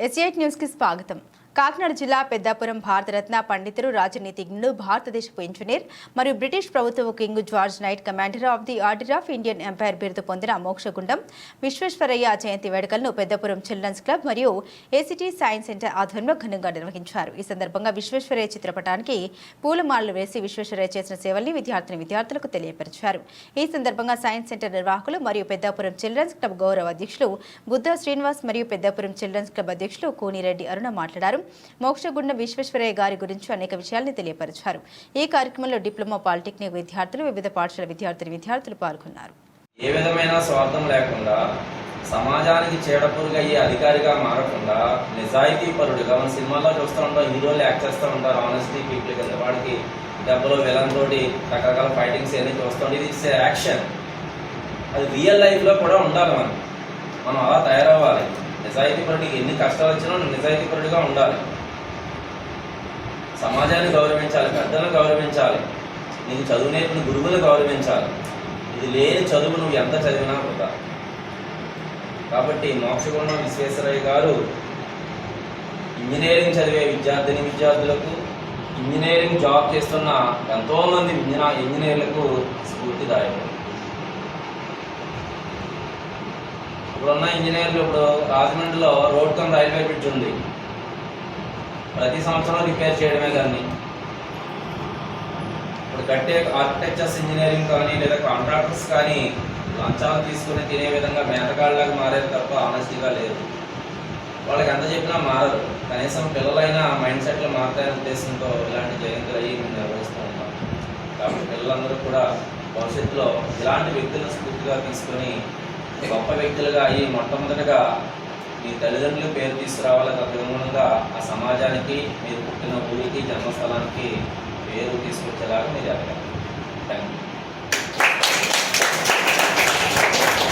S ന്യൂസ്కి സ്വാഗతం Kakinada జిల్లా పెద్దాపురం భారతరత్న పండితులు రాజనీతిజ్ఞులు భారతదేశపు ఇంజనీర్ మరియు బ్రిటిష్ ప్రభుత్వ king George knight commander of the order of Indian empire బిరుదు పొందిన మోక్షగుండం విశ్వేశ్వరయ్య జయంతి వేడుకలను పెద్దాపురం చిల్డ్రన్స్ క్లబ్ మరియు A C T science centre ఆధ్వర్యంలో ఘనంగా నిర్వహించారు. ఈ సందర్భంగా విశ్వేశ్వరయ్య చిత్రపటానికి పూలమాలలు వేసి విశ్వేశ్వరయ్య చేసిన సేవల్ని విద్యార్థిని విద్యార్థులకు తెలియపరిచారు. ఈ సందర్భంగా సైన్స్ సెంటర్ నిర్వాహకులు మరియు పెద్దాపురం చిల్డ్రన్స్ క్లబ్ గౌరవ అధ్యక్షులు బుద్ధ శ్రీనివాస్ మరియు పెద్దాపురం చిల్డ్రన్స్ క్లబ్ అధ్యక్షులు కోనిరెడ్డి అరుణ మాట్లాడారు. మోక్షగుండ విశ్వేశ్వరయ్య గారి గురించి అనేక విషయాల్ని తెలియపరిచారు. ఈ కార్యక్రమంలో డిప్లొమా పాలిటెక్నిక్ విద్యార్థులు వివిధ పాఠశాల విద్యార్థులు విద్యార్థులు పాల్గొన్నారు. ఏ విధమైన స్వార్థం లేకుండా సమాజానికి చీడపురుగు అయ్యే అధికారిగా మారకుండా నిజాయితీ పరుడుగా మన సినిమాల్లో చూస్తూ ఉంటాం హీరోలు యాక్ట్ చేస్తూ ఉంటారు. ఆనెస్టీ పీపుల్ కింద వాడికి డబ్బులు విలన్ తోటి రకరకాల ఫైటింగ్స్ ఏదైతే చూస్తాం ఇది ఇట్స్ యాక్షన్ అది రియల్ లైఫ్లో కూడా ఉండాలి మనం. మనం అలా తయారవ్వాలి నిజాయితీ పరుడికి ఎన్ని కష్టాలు వచ్చినా నువ్వు నిజాయితీ పరుడిగా ఉండాలి. సమాజాన్ని గౌరవించాలి పెద్దలను గౌరవించాలి నీకు చదువు నేర్పిన గురువులు గౌరవించాలి. ఇది లేని చదువు నువ్వు ఎంత చదివినా వృధా. కాబట్టి మోక్షగుణ విశ్వేశ్వరయ్య గారు ఇంజనీరింగ్ చదివే విద్యార్థిని విద్యార్థులకు ఇంజనీరింగ్ జాబ్ చేస్తున్న ఎంతోమంది ఇంజనీర్లకు స్ఫూర్తిదాయకుడు ఇప్పుడున్న ఇంజనీర్లు ఇప్పుడు రాజమండ్రిలో రోడ్ కమ్ రైల్వే బ్రిడ్జ్ ఉంది. ప్రతి సంవత్సరం రిపేర్ చేయడమే కానీ ఇప్పుడు కట్టే ఆర్కిటెక్చర్స్ ఇంజనీరింగ్ కానీ లేదా కాంట్రాక్టర్స్ కానీ లంచాలు తీసుకుని తినే విధంగా మేతగాళ్ళగా మారేది తప్ప ఆనెస్టీగా లేదు. వాళ్ళకి ఎంత చెప్పినా మారదు. కనీసం పిల్లలైనా మైండ్ సెట్లు మారుతాయనే ఉద్దేశంతో ఇలాంటి జయంతులు అయ్యి మేము నిర్వహిస్తూ ఉంటాం కాబట్టి పిల్లలందరూ కూడా భవిష్యత్తులో ఇలాంటి వ్యక్తులను స్ఫూర్తిగా తీసుకొని గొప్ప వ్యక్తులుగా అయ్యి మొట్టమొదటగా మీ తల్లిదండ్రులు పేరు తీసుకురావాలి తదనుగుణంగా ఆ సమాజానికి మీరు పుట్టిన ఊరికి జన్మస్థలానికి పేరు తీసుకొచ్చేలాగా మీరు ఎదగాలి